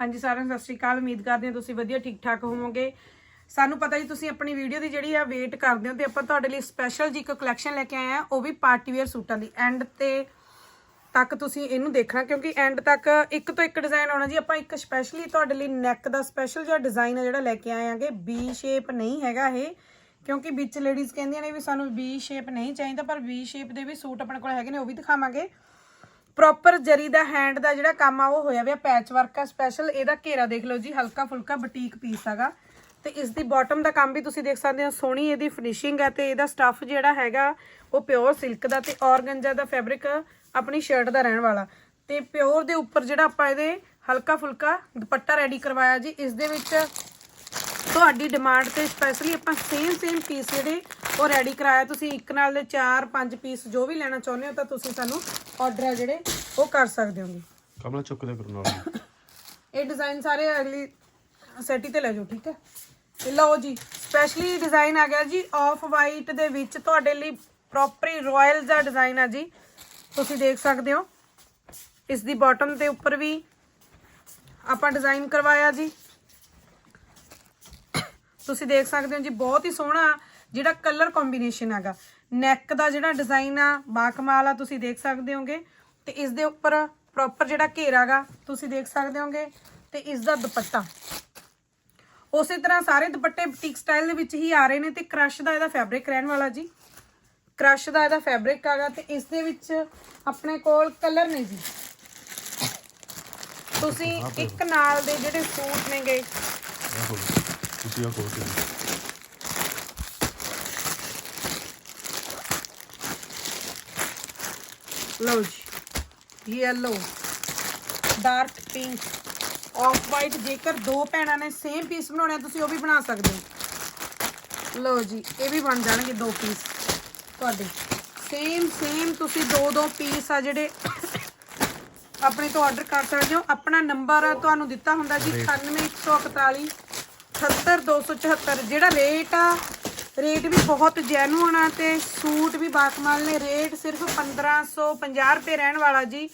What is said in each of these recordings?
ਹਾਂਜੀ, ਸਾਰਿਆਂ ਨੂੰ ਸਤਿ ਸ਼੍ਰੀ ਅਕਾਲ। ਉਮੀਦ ਕਰਦੇ ਹਾਂ ਤੁਸੀਂ ਵਧੀਆ ਠੀਕ ਠਾਕ ਹੋਵੋਗੇ। ਸਾਨੂੰ ਪਤਾ ਜੀ, ਤੁਸੀਂ ਆਪਣੀ ਵੀਡੀਓ ਦੀ ਜਿਹੜੀ ਆ ਵੇਟ ਕਰਦੇ ਹੋ ਤੇ ਆਪਾਂ ਤੁਹਾਡੇ ਲਈ ਸਪੈਸ਼ਲ ਜੀ ਇੱਕ ਕਲੈਕਸ਼ਨ ਲੈ ਕੇ ਆਏ ਆ ਉਹ ਵੀ ਪਾਰਟੀ ਵੇਅਰ ਸੂਟਾਂ ਦੀ। ਐਂਡ ਤੇ ਤੱਕ ਤੁਸੀਂ ਇਹਨੂੰ ਦੇਖਣਾ, ਕਿਉਂਕਿ ਐਂਡ ਤੱਕ ਇੱਕ ਤੋਂ ਇੱਕ ਡਿਜ਼ਾਈਨ ਆਉਣਾ ਜੀ। ਆਪਾਂ ਇੱਕ ਸਪੈਸ਼ਲੀ ਤੁਹਾਡੇ ਲਈ ਨੈਕ ਦਾ ਸਪੈਸ਼ਲ ਜਿਹਾ ਡਿਜ਼ਾਈਨ ਆ ਜਿਹੜਾ ਲੈ ਕੇ ਆਏ ਆਂਗੇ ਬੀ ਸ਼ੇਪ ਨਹੀਂ ਹੈਗਾ ਇਹ, ਕਿਉਂਕਿ ਵਿੱਚ ਲੇਡੀਜ਼ ਕਹਿੰਦੀਆਂ ਨੇ ਵੀ ਸਾਨੂੰ ਬੀ ਸ਼ੇਪ ਨਹੀਂ ਚਾਹੀਦਾ, ਪਰ ਬੀ ਸ਼ੇਪ ਦੇ ਵੀ ਸੂਟ ਆਪਣੇ ਕੋਲ ਹੈਗੇ ਨੇ, ਉਹ ਵੀ ਦਿਖਾਵਾਂਗੇ। ਪ੍ਰੋਪਰ ਜਰੀ ਦਾ ਹੈਂਡ ਦਾ ਜਿਹੜਾ ਕੰਮ ਆ, ਉਹ ਹੋਇਆ ਹੋਇਆ ਪੈਚ ਵਰਕ ਆ ਸਪੈਸ਼ਲ ਇਹਦਾ ਘੇਰਾ ਦੇਖ ਲਓ ਜੀ, ਹਲਕਾ ਫੁਲਕਾ ਬੁਟੀਕ ਪੀਸ ਹੈਗਾ। ਤੇ ਇਸ ਦੀ ਬਾਟਮ ਦਾ ਕੰਮ ਵੀ ਤੁਸੀਂ ਦੇਖ ਸਕਦੇ ਹੋ, ਸੋਹਣੀ ਇਹਦੀ ਫਿਨਿਸ਼ਿੰਗ ਹੈ ਤੇ ਇਹਦਾ ਸਟੱਫ ਜਿਹੜਾ ਹੈਗਾ, ਉਹ ਪਿਓਰ ਸਿਲਕ ਦਾ ਤੇ ਔਰਗੰਜਾ ਦਾ ਫੈਬਰਿਕ ਆਪਣੀ ਸ਼ਰਟ ਦਾ ਰਹਿਣ ਵਾਲਾ। ਤੇ ਪਿਓਰ ਦੇ ਉੱਪਰ ਜਿਹੜਾ ਆਪਾਂ ਇਹਦੇ ਹਲਕਾ ਫੁਲਕਾ ਦੁਪੱਟਾ ਰੈਡੀ ਕਰਵਾਇਆ ਜੀ, ਇਸ ਦੇ ਵਿੱਚ ਤੁਹਾਡੀ ਡਿਮਾਂਡ ਤੇ ਸਪੈਸ਼ਲੀ ਆਪਾਂ ਸੇਮ ਸੇਮ ਪੀਸ ਜਿਹੜੇ ਉਹ ਰੈਡੀ ਕਰਾਇਆ। ਤੁਸੀਂ ਇੱਕ ਨਾਲ ਦੇ 4 5 ਪੀਸ ਜੋ ਵੀ ਲੈਣਾ ਚਾਹੁੰਦੇ ਹੋ ਤਾਂ ਤੁਸੀਂ ਸਾਨੂੰ ਆਰਡਰ ਆ ਜਿਹੜੇ ਉਹ ਕਰ ਸਕਦੇ ਹੋਗੇ। ਕਮਲਾ ਚੁੱਕ ਦੇ ਕਰੋ ਨਾਲ। ਇਹ ਡਿਜ਼ਾਈਨ ਸਾਰੇ ਅਗਲੀ ਸੈਟੀ ਤੇ ਲੈ ਜਾਓ ਠੀਕ ਹੈ? ਤੇ ਲਓ ਜੀ ਸਪੈਸ਼ਲੀ ਡਿਜ਼ਾਈਨ ਆ ਗਿਆ ਜੀ ਆਫ ਵਾਈਟ ਦੇ ਵਿੱਚ ਤੁਹਾਡੇ ਲਈ ਪ੍ਰੋਪਰਲੀ ਰਾਇਲ ਦਾ ਡਿਜ਼ਾਈਨ ਆ ਜੀ। ਤੁਸੀਂ ਦੇਖ ਸਕਦੇ ਹੋ। ਇਸ ਦੀ ਬਾਟਮ ਦੇ ਉੱਪਰ ਵੀ ਆਪਾਂ ਡਿਜ਼ਾਈਨ ਕਰਵਾਇਆ ਜੀ। ਤੁਸੀਂ ਦੇਖ ਸਕਦੇ ਹੋ ਜੀ ਬਹੁਤ ਹੀ ਸੋਹਣਾ ਜਿਹੜਾ ਕਲਰ ਕੰਬੀਨੇਸ਼ਨ ਹੈਗਾ। ਨੈਕ ਦਾ ਜਿਹੜਾ ਡਿਜ਼ਾਈਨ ਆ ਬਾਕਮਾਲ ਆ ਤੁਸੀਂ ਦੇਖ ਸਕਦੇ ਹੋਗੇ। ਤੇ ਇਸ ਦੇ ਉੱਪਰ ਪ੍ਰੋਪਰ ਜਿਹੜਾ ਘੇਰਾ ਗਾ ਤੁਸੀਂ ਦੇਖ ਸਕਦੇ ਹੋਗੇ। ਤੇ ਇਸ ਦਾ ਦੁਪੱਟਾ। ਉਸੇ ਤਰ੍ਹਾਂ ਸਾਰੇ ਦੁਪੱਟੇ ਬੁਟੀਕ ਸਟਾਈਲ ਦੇ ਵਿੱਚ ਹੀ ਆ ਰਹੇ ਨੇ ਤੇ ਕ੍ਰਸ਼ ਦਾ ਇਹਦਾ ਫੈਬਰਿਕ ਰਹਿਣ ਵਾਲਾ ਜੀ। ਕ੍ਰਸ਼ ਦਾ ਇਹਦਾ ਫੈਬਰਿਕ ਆਗਾ ਤੇ ਇਸ ਦੇ ਵਿੱਚ ਆਪਣੇ ਕੋਲ ਕਲਰ ਨੇ ਜੀ। ਤੁਸੀਂ ਇੱਕ ਨਾਲ ਦੇ ਜਿਹੜੇ ਸੂਟ ਨੇਗੇ। ਤੁਸੀਂ ਆ ਖੋਲ ਲਓ ਜੀ yellow dark pink off white ਜੇਕਰ ਦੋ ਭੈਣਾਂ ਨੇ ਸੇਮ ਪੀਸ ਬਣਾਉਣੇ ਆ ਤੁਸੀਂ ਉਹ ਵੀ ਬਣਾ ਸਕਦੇ ਹੋ। ਲਓ ਜੀ ਇਹ ਵੀ ਬਣ ਜਾਣਗੇ ਦੋ ਪੀਸ ਤੁਹਾਡੇ। ਸੇਮ ਸੇਮ ਤੁਸੀਂ ਦੋ ਦੋ ਪੀਸ ਆ ਜਿਹੜੇ ਆਪਣੇ ਤੋਂ ਆਰਡਰ ਕਰ ਸਕਦੇ ਹੋ। ਆਪਣਾ ਨੰਬਰ ਤੁਹਾਨੂੰ ਦਿੱਤਾ ਹੁੰਦਾ ਜੀ 98141 78274 ਜਿਹੜਾ ਰੇਟ ਆ ਰੇਟ ਵੀ ਬਹੁਤ ਜੈਨੂਅਨ ਆ ਤੇ ਸੂਟ ਵੀ ਬਾਕਮਾਲ ਨੇ। ਰੇਟ ਸਿਰਫ 1550 ਰੁਪਏ ਰਹਿਣ ਵਾਲਾ ਜੀ।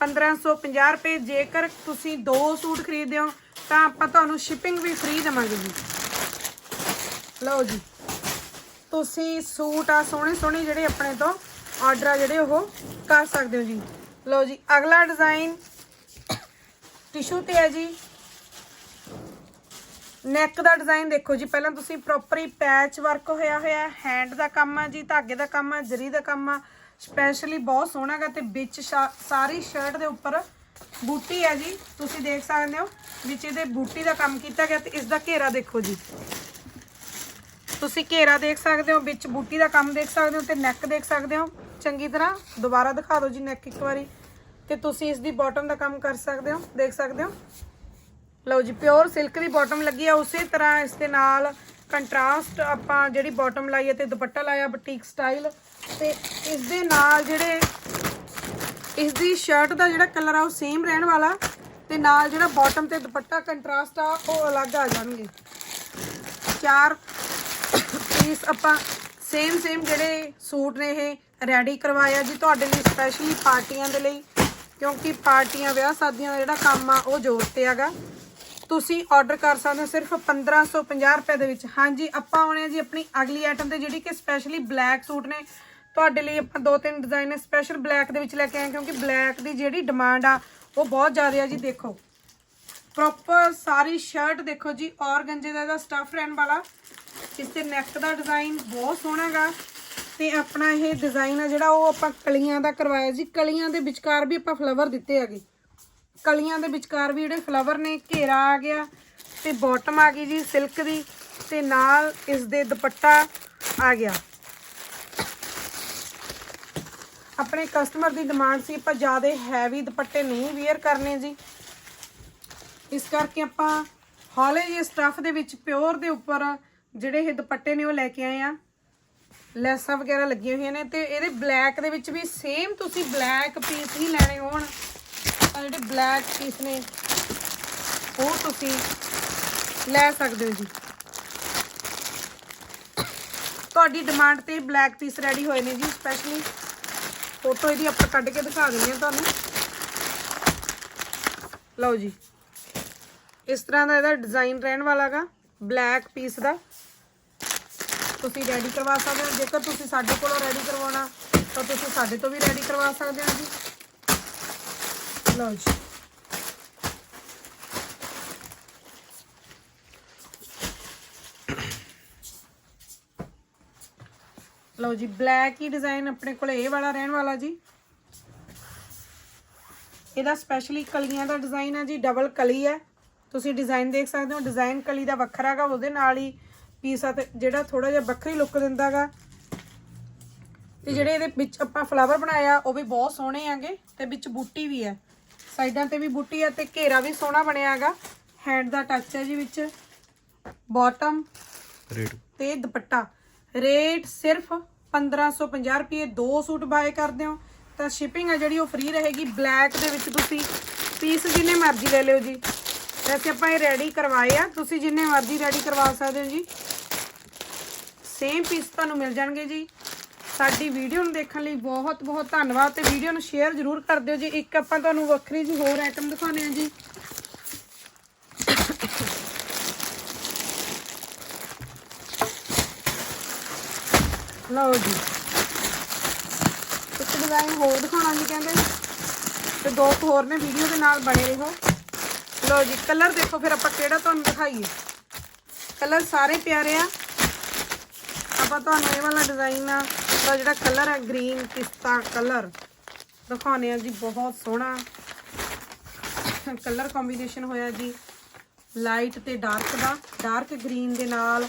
1550 ਰੁਪਏ ਜੇਕਰ ਤੁਸੀਂ ਦੋ ਸੂਟ ਖਰੀਦਦੇ ਹੋ ਤਾਂ ਆਪਾਂ ਤੁਹਾਨੂੰ ਸ਼ਿਪਿੰਗ ਵੀ ਫ੍ਰੀ ਦੇਵਾਂਗੇ ਜੀ। ਲਓ ਜੀ। ਤੁਸੀਂ ਸੂਟ ਆ ਸੋਹਣੇ ਸੋਹਣੇ ਜਿਹੜੇ ਆਪਣੇ ਤੋਂ ਆਰਡਰ ਆ ਜਿਹੜੇ ਉਹ ਕਰ ਸਕਦੇ ਹੋ ਜੀ। ਲਓ ਜੀ, ਅਗਲਾ ਡਿਜ਼ਾਈਨ ਟਿਸ਼ੂ ਤੇ ਹੈ ਜੀ। ਨੈਕ ਦਾ ਡਿਜ਼ਾਈਨ ਦੇਖੋ ਜੀ, ਪਹਿਲਾਂ ਤੁਸੀਂ ਪ੍ਰੋਪਰਲੀ ਪੈਚ ਵਰਕ ਹੋਇਆ ਹੋਇਆ ਹੈਂਡ ਦਾ ਕੰਮ ਆ ਜੀ, ਧਾਗੇ ਦਾ ਕੰਮ ਆ, ਜਰੀ ਦਾ ਕੰਮ ਆ ਸਪੈਸ਼ਲੀ ਬਹੁਤ ਸੋਹਣਾ ਗਾ ਤੇ ਵਿੱਚ ਸ਼ਾ- ਸਾਰੀ ਸ਼ਰਟ ਦੇ ਉੱਪਰ ਬੂਟੀ ਹੈ ਜੀ, ਤੁਸੀਂ ਦੇਖ ਸਕਦੇ ਹੋ, ਵਿੱਚ ਇਹਦੇ ਬੂਟੀ ਦਾ ਕੰਮ ਕੀਤਾ ਗਿਆ ਤੇ ਇਸ ਦਾ ਘੇਰਾ ਦੇਖੋ ਜੀ। ਤੁਸੀਂ ਘੇਰਾ ਦੇਖ ਸਕਦੇ ਹੋ, ਵਿੱਚ ਬੂਟੀ ਦਾ ਕੰਮ ਦੇਖ ਸਕਦੇ ਹੋ ਤੇ ਨੈਕ ਦੇਖ ਸਕਦੇ ਹੋ। ਚੰਗੀ ਤਰ੍ਹਾਂ ਦੁਬਾਰਾ ਦਿਖਾ ਦਿਓ ਜੀ ਨੈਕ ਇੱਕ ਵਾਰੀ ਤੇ ਤੁਸੀਂ ਇਸ ਦੀ ਬਾਟਮ ਦਾ ਕੰਮ ਕਰ ਸਕਦੇ ਹੋ, ਦੇਖ ਸਕਦੇ ਹੋ। ਲਓ ਜੀ ਪਿਓਰ ਸਿਲਕ ਦੀ ਬਾਟਮ ਲੱਗੀ ਆ, ਉਸੇ ਤਰ੍ਹਾਂ ਇਸ ਦੇ ਨਾਲ ਕੰਟਰਾਸਟ ਆਪਾਂ ਜਿਹੜੀ ਬਾਟਮ ਲਾਈ ਹੈ ਤੇ ਦੁਪੱਟਾ ਲਾਇਆ ਬੁਟੀਕ ਸਟਾਈਲ ਤੇ ਇਸ ਦੇ ਨਾਲ ਜਿਹੜੇ ਇਸ ਦੀ ਸ਼ਰਟ ਦਾ ਜਿਹੜਾ ਕਲਰ ਆ, ਉਹ ਸੇਮ ਰਹਿਣ ਵਾਲਾ। ਤੇ ਨਾਲ ਜਿਹੜਾ ਬਾਟਮ ਤੇ ਦੁਪੱਟਾ ਕੰਟਰਾਸਟ ਆ, ਉਹ ਅਲੱਗ ਆ ਜਾਣਗੇ। ਚਾਰ ਪੀਸ ਆਪਾਂ ਸੇਮ ਸੇਮ ਜਿਹੜੇ ਸੂਟ ਨੇ ਇਹ ਰੈਡੀ ਕਰਵਾਇਆ ਜੀ ਤੁਹਾਡੇ ਲਈ ਸਪੈਸ਼ਲੀ ਪਾਰਟੀਆਂ ਦੇ ਲਈ। ਕਿਉਂਕਿ ਪਾਰਟੀਆਂ ਵਿਆਹ ਸ਼ਾਦੀਆਂ ਦਾ ਜਿਹੜਾ ਕੰਮ ਆ, ਉਹ ਜ਼ੋਰ ਤੇ ਹੈਗਾ। ਤੁਸੀਂ ਆਰਡਰ ਕਰ ਸਕਦੇ ਹੋ ਸਿਰਫ 1550 ਰੁਪਏ ਦੇ ਵਿੱਚ। ਹਾਂਜੀ, ਆਪਾਂ ਆਉਣੇ ਆ ਜੀ ਆਪਣੀ ਅਗਲੀ ਆਈਟਮ ਤੇ, ਜਿਹੜੀ ਕਿ ਸਪੈਸ਼ਲੀ ਬਲੈਕ ਸੂਟ ਨੇ। ਤੁਹਾਡੇ ਲਈ ਆਪਾਂ ਦੋ ਤਿੰਨ ਡਿਜ਼ਾਈਨ ਸਪੈਸ਼ਲ ਬਲੈਕ ਦੇ ਵਿੱਚ ਲੈ ਕੇ ਆਏ ਕਿਉਂਕਿ ਬਲੈਕ ਦੀ ਜਿਹੜੀ ਡਿਮਾਂਡ ਆ, ਉਹ ਬਹੁਤ ਜ਼ਿਆਦਾ ਆ ਜੀ, ਦੇਖੋ। ਪ੍ਰੋਪਰ ਸਾਰੀ ਸ਼ਰਟ ਦੇਖੋ ਜੀ ਔਰਗੰਜੇ ਦਾ ਇਹਦਾ ਸਟਫ ਰਹਿਣ ਵਾਲਾ। ਇਸ ਤੇ ਨੈਕ ਦਾ ਡਿਜ਼ਾਈਨ ਬਹੁਤ ਸੋਹਣਾ ਗਾ ਤੇ ਆਪਣਾ ਇਹ ਡਿਜ਼ਾਈਨ ਆ ਜਿਹੜਾ, ਉਹ ਆਪਾਂ ਕਲੀਆਂ ਦਾ ਕਰਵਾਇਆ ਜੀ। ਕਲੀਆਂ ਦੇ ਵਿਚਕਾਰ ਵੀ ਆਪਾਂ ਫਲਾਵਰ ਦਿੱਤੇ ਹੈਗੇ। ਕਲੀਆਂ ਦੇ ਵਿਚਕਾਰ ਵੀ ਜਿਹੜੇ ਫਲਾਵਰ ਨੇ, ਘੇਰਾ ਆ ਗਿਆ ਤੇ ਬਾਟਮ ਆ ਗਈ ਜੀ ਸਿਲਕ ਦੀ ਤੇ ਨਾਲ ਇਸ ਦੇ ਦੁਪੱਟਾ ਆ ਗਿਆ। ਆਪਣੇ ਕਸਟਮਰ ਦੀ ਡਿਮਾਂਡ ਸੀ, ਆਪਾਂ ਜ਼ਿਆਦਾ ਹੈਵੀ ਦੁਪੱਟੇ ਨਹੀਂ ਵੇਅਰ ਕਰਨੇ ਜੀ। ਇਸ ਕਰਕੇ ਆਪਾਂ ਹੌਲੇ ਜਿਹੇ ਸਟਫ ਦੇ ਵਿੱਚ ਪਿਓਰ ਦੇ ਉੱਪਰ ਜਿਹੜੇ ਇਹ ਦੁਪੱਟੇ ਨੇ ਉਹ ਲੈ ਕੇ ਆਏ ਆ ਲੈਸਾਂ ਵਗੈਰਾ ਲੱਗੀਆਂ ਹੋਈਆਂ ਨੇ ਤੇ ਇਹਦੇ ਬਲੈਕ ਦੇ ਵਿੱਚ ਵੀ ਸੇਮ ਤੁਸੀਂ ਬਲੈਕ ਪੀਸ ਹੀ ਲੈਣੇ ਹੋਣ। ਤਾਂ ਜਿਹੜੇ ਬਲੈਕ ਪੀਸ ਨੇ, ਉਹ ਤੁਸੀਂ ਲੈ ਸਕਦੇ ਹੋ ਜੀ। ਤੁਹਾਡੀ ਡਿਮਾਂਡ ਤੇ ਬਲੈਕ ਪੀਸ ਰੈਡੀ ਹੋਏ ਨੇ ਜੀ ਸਪੈਸ਼ਲੀ ਫੋਟੋ ਇਹਦੀ ਆਪਾਂ ਕੱਢ ਕੇ ਦਿਖਾ ਦਿੰਦੇ ਹਾਂ ਤੁਹਾਨੂੰ। ਲਓ ਜੀ, ਇਸ ਤਰ੍ਹਾਂ ਦਾ ਇਹਦਾ ਡਿਜ਼ਾਈਨ ਰਹਿਣ ਵਾਲਾਗਾ ਬਲੈਕ ਪੀਸ ਦਾ। ਤੁਸੀਂ ਰੈਡੀ ਕਰਵਾ ਸਕਦੇ ਹੋ, ਜੇਕਰ ਤੁਸੀਂ ਸਾਡੇ ਕੋਲੋਂ ਰੈਡੀ ਕਰਵਾਉਣਾ, ਤਾਂ ਤੁਸੀਂ ਸਾਡੇ ਤੋਂ ਵੀ ਰੈਡੀ ਕਰਵਾ ਸਕਦੇ ਹੋ ਜੀ। ਲਓ ਜੀ ਲਓ ਜੀ ਬਲੈਕ ਹੀ ਡਿਜ਼ਾਈਨ ਆਪਣੇ ਕੋਲ ਇਹ ਵਾਲਾ ਰਹਿਣ ਵਾਲਾ ਜੀ। ਇਹਦਾ ਸਪੈਸ਼ਲੀ ਕਲੀਆਂ ਦਾ ਡਿਜ਼ਾਈਨ ਹੈ ਜੀ ਡਬਲ ਕਲੀ ਹੈ। ਤੁਸੀਂ ਡਿਜ਼ਾਈਨ ਦੇਖ ਸਕਦੇ ਹੋ ਡਿਜ਼ਾਈਨ ਕਲੀ ਦਾ ਵੱਖਰਾ ਹੈਗਾ ਉਹਦੇ ਨਾਲ ਹੀ ਪੀਸ ਆ ਤੇ ਜਿਹੜਾ ਥੋੜਾ ਜਿਹਾ ਵੱਖਰੀ ਲੁੱਕ ਦਿੰਦਾਗਾ ਤੇ ਜਿਹੜੇ ਇਹਦੇ ਵਿੱਚ ਆਪਾਂ ਫਲਾਵਰ ਬਣਾਇਆ, ਉਹ ਵੀ ਬਹੁਤ ਸੋਹਣੇ ਆਗੇ ਤੇ ਵਿੱਚ ਬੂਟੀ ਵੀ ਹੈ। ਸਾਈਡਾਂ ਤੇ ਵੀ ਬੂਟੀ ਹੈ ਤੇ ਘੇਰਾ ਵੀ ਸੋਹਣਾ ਬਣਿਆ ਹੈਗਾ। ਹੈਂਡ ਦਾ ਟੱਚ ਹੈ ਜੀ ਵਿੱਚ। ਬਾਟਮ ਰੇਟ ਤੇ ਦੁਪੱਟਾ। ਰੇਟ ਸਿਰਫ 1550 ਰੁਪਏ ਦੋ ਸੂਟ ਬਾਏ ਕਰਦੇ ਹੋ। ਤਾਂ ਸ਼ਿਪਿੰਗ ਹੈ ਜਿਹੜੀ ਉਹ ਫ੍ਰੀ ਰਹੇਗੀ। ਬਲੈਕ ਦੇ ਵਿੱਚ ਤੁਸੀਂ ਪੀਸ ਜਿੰਨੇ ਮਰਜ਼ੀ ਲੈ ਲਿਓ ਜੀ। ਵੈਸੇ ਆਪਾਂ ਇਹ ਰੈਡੀ ਕਰਵਾਏ ਆ। ਤੁਸੀਂ ਜਿੰਨੇ ਮਰਜ਼ੀ ਰੈਡੀ ਕਰਵਾ ਸਕਦੇ ਹੋ ਜੀ। ਸੇਮ ਪੀਸ ਤੁਹਾਨੂੰ ਮਿਲ ਜਾਣਗੇ ਜੀ। ਸਾਡੀ ਵੀਡੀਓ ਨੂੰ ਦੇਖਣ ਲਈ ਬਹੁਤ ਬਹੁਤ ਧੰਨਵਾਦ ਤੇ ਵੀਡੀਓ ਨੂੰ ਸ਼ੇਅਰ ਜ਼ਰੂਰ ਕਰ ਦਿਓ ਜੀ। ਇੱਕ ਆਪਾਂ ਤੁਹਾਨੂੰ ਵੱਖਰੀ ਜੀ ਹੋਰ ਆਈਟਮ ਦਿਖਾਉਂਦੇ ਹਾਂ ਜੀ। ਲਓ ਜੀ। ਇੱਕ ਡਿਜ਼ਾਈਨ ਹੋਰ ਦਿਖਾਉਣਾ ਜੀ ਕਹਿੰਦੇ। ਤੇ ਦੋ ਕੁ ਹੋਰ ਨੇ ਵੀਡੀਓ ਦੇ ਨਾਲ ਬਣੇ ਰਹੋ। ਲਓ ਜੀ ਕਲਰ ਦੇਖੋ ਫਿਰ ਆਪਾਂ ਕਿਹੜਾ ਤੁਹਾਨੂੰ ਦਿਖਾਈਏ। ਕਲਰ ਸਾਰੇ ਪਿਆਰੇ ਆ। ਆਪਾਂ ਤੁਹਾਨੂੰ ਇਹ ਵਾਲਾ ਡਿਜ਼ਾਈਨ ਆ। ਦਾ ਜਿਹੜਾ ਕਲਰ ਹੈ ਗ੍ਰੀਨ ਪਿਸਤਾ ਕਲਰ ਦਿਖਾਉਣੇ ਆ ਜੀ, ਬਹੁਤ ਸੋਹਣਾ ਕਲਰ ਕੰਬੀਨੇਸ਼ਨ ਹੋਇਆ ਜੀ। ਲਾਈਟ ਤੇ ਡਾਰਕ ਦਾ ਡਾਰਕ ਗ੍ਰੀਨ ਦੇ ਨਾਲ।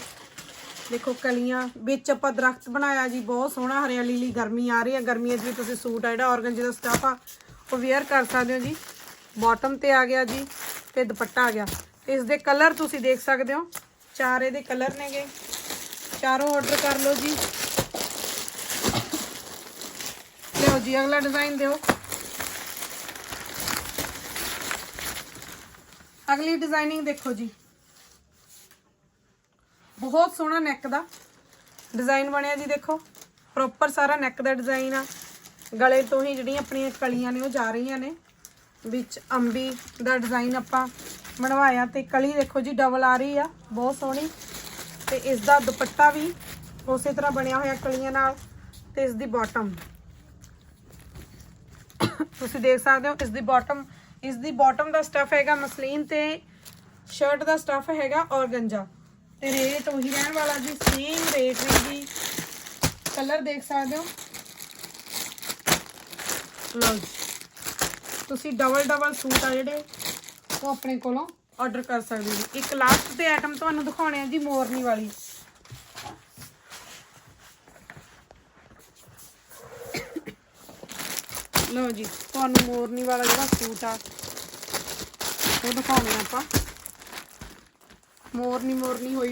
ਦੇਖੋ ਕਲੀਆਂ ਵਿੱਚ ਆਪਾਂ ਦਰਖਤ ਬਣਾਇਆ ਜੀ, ਬਹੁਤ ਸੋਹਣਾ ਹਰਿਆਲੀ ਲਈ ਗਰਮੀ ਆ ਰਹੀ ਹੈ। ਗਰਮੀਆਂ 'ਚ ਵੀ ਤੁਸੀਂ ਸੂਟ ਆ ਜਿਹੜਾ ਔਰਗਨਜੀ ਦਾ ਸਟਾਫ ਆ, ਉਹ ਵੇਅਰ ਕਰ ਸਕਦੇ ਹੋ ਜੀ। ਬਾਟਮ ਤੇ ਆ ਗਿਆ ਜੀ ਤੇ ਦੁਪੱਟਾ ਆ ਗਿਆ। ਇਸ ਦੇ ਕਲਰ ਤੁਸੀਂ ਦੇਖ ਸਕਦੇ ਹੋ। ਚਾਰ ਇਹਦੇ ਕਲਰ ਨੇਗੇ। ਚਾਰੋਂ ਆਰਡਰ ਕਰ ਲਓ ਜੀ ਲਿਓ ਜੀ, ਅਗਲਾ ਡਿਜ਼ਾਈਨ ਦਿਓ। ਅਗਲੀ ਡਿਜ਼ਾਈਨਿੰਗ ਦੇਖੋ ਜੀ। ਬਹੁਤ ਸੋਹਣਾ ਨੈਕ ਦਾ ਡਿਜ਼ਾਈਨ ਬਣਿਆ ਜੀ, ਦੇਖੋ। ਪ੍ਰੋਪਰ ਸਾਰਾ ਨੈਕ ਦਾ ਡਿਜ਼ਾਈਨ ਆ। ਗਲੇ ਤੋਂ ਹੀ ਜਿਹੜੀਆਂ ਆਪਣੀਆਂ ਕਲੀਆਂ ਨੇ, ਉਹ ਜਾ ਰਹੀਆਂ ਨੇ। ਵਿੱਚ ਅੰਬੀ ਦਾ ਡਿਜ਼ਾਈਨ ਆਪਾਂ ਬਣਵਾਇਆ ਤੇ ਕਲੀ ਦੇਖੋ ਜੀ ਡਬਲ ਆ ਰਹੀ ਆ, ਬਹੁਤ ਸੋਹਣੀ। ਤੇ ਇਸ ਦਾ ਦੁਪੱਟਾ ਵੀ ਉਸੇ ਤਰ੍ਹਾਂ ਬਣਿਆ ਹੋਇਆ ਕਲੀਆਂ ਨਾਲ ਤੇ ਇਸ ਦੀ ਬਾਟਮ ਤੁਸੀਂ ਦੇਖ ਸਕਦੇ ਹੋ, ਇਸ ਦੀ ਬਾਟਮ ਇਸ ਦੀ ਬਾਟਮ ਦਾ ਸਟਫ ਹੈਗਾ ਮਸਲੀਨ ਤੇ ਸ਼ਰਟ ਦਾ ਸਟਫ ਹੈਗਾ ਔਰਗੰਜਾ। ਤੇ ਰੇਟ ਉਹੀ ਰਹਿਣ ਵਾਲਾ ਜੀ ਸੇਮ ਰੇਟ ਨੇ ਜੀ ਕਲਰ ਦੇਖ ਸਕਦੇ ਹੋ। ਲਓ ਤੁਸੀਂ ਡਬਲ ਡਬਲ ਸੂਟ ਆ ਜਿਹੜੇ, ਉਹ ਆਪਣੇ ਕੋਲੋਂ ਆਰਡਰ ਕਰ ਸਕਦੇ ਹੋ ਜੀ। ਇੱਕ ਲਾਸਟ ਤੇ ਆਈਟਮ ਤੁਹਾਨੂੰ ਦਿਖਾਉਣੇ ਆ ਜੀ ਮੋਰਨੀ ਵਾਲੀ। ਲਓ ਜੀ ਤੁਹਾਨੂੰ ਮੋਰਨੀ ਵਾਲਾ ਜਿਹੜਾ ਸੂਟ ਆ ਉਹ ਦਿਖਾਉਣੇ ਆਪਾਂ। ਮੋਰਨੀ ਮੋਰਨੀ ਹੋਈ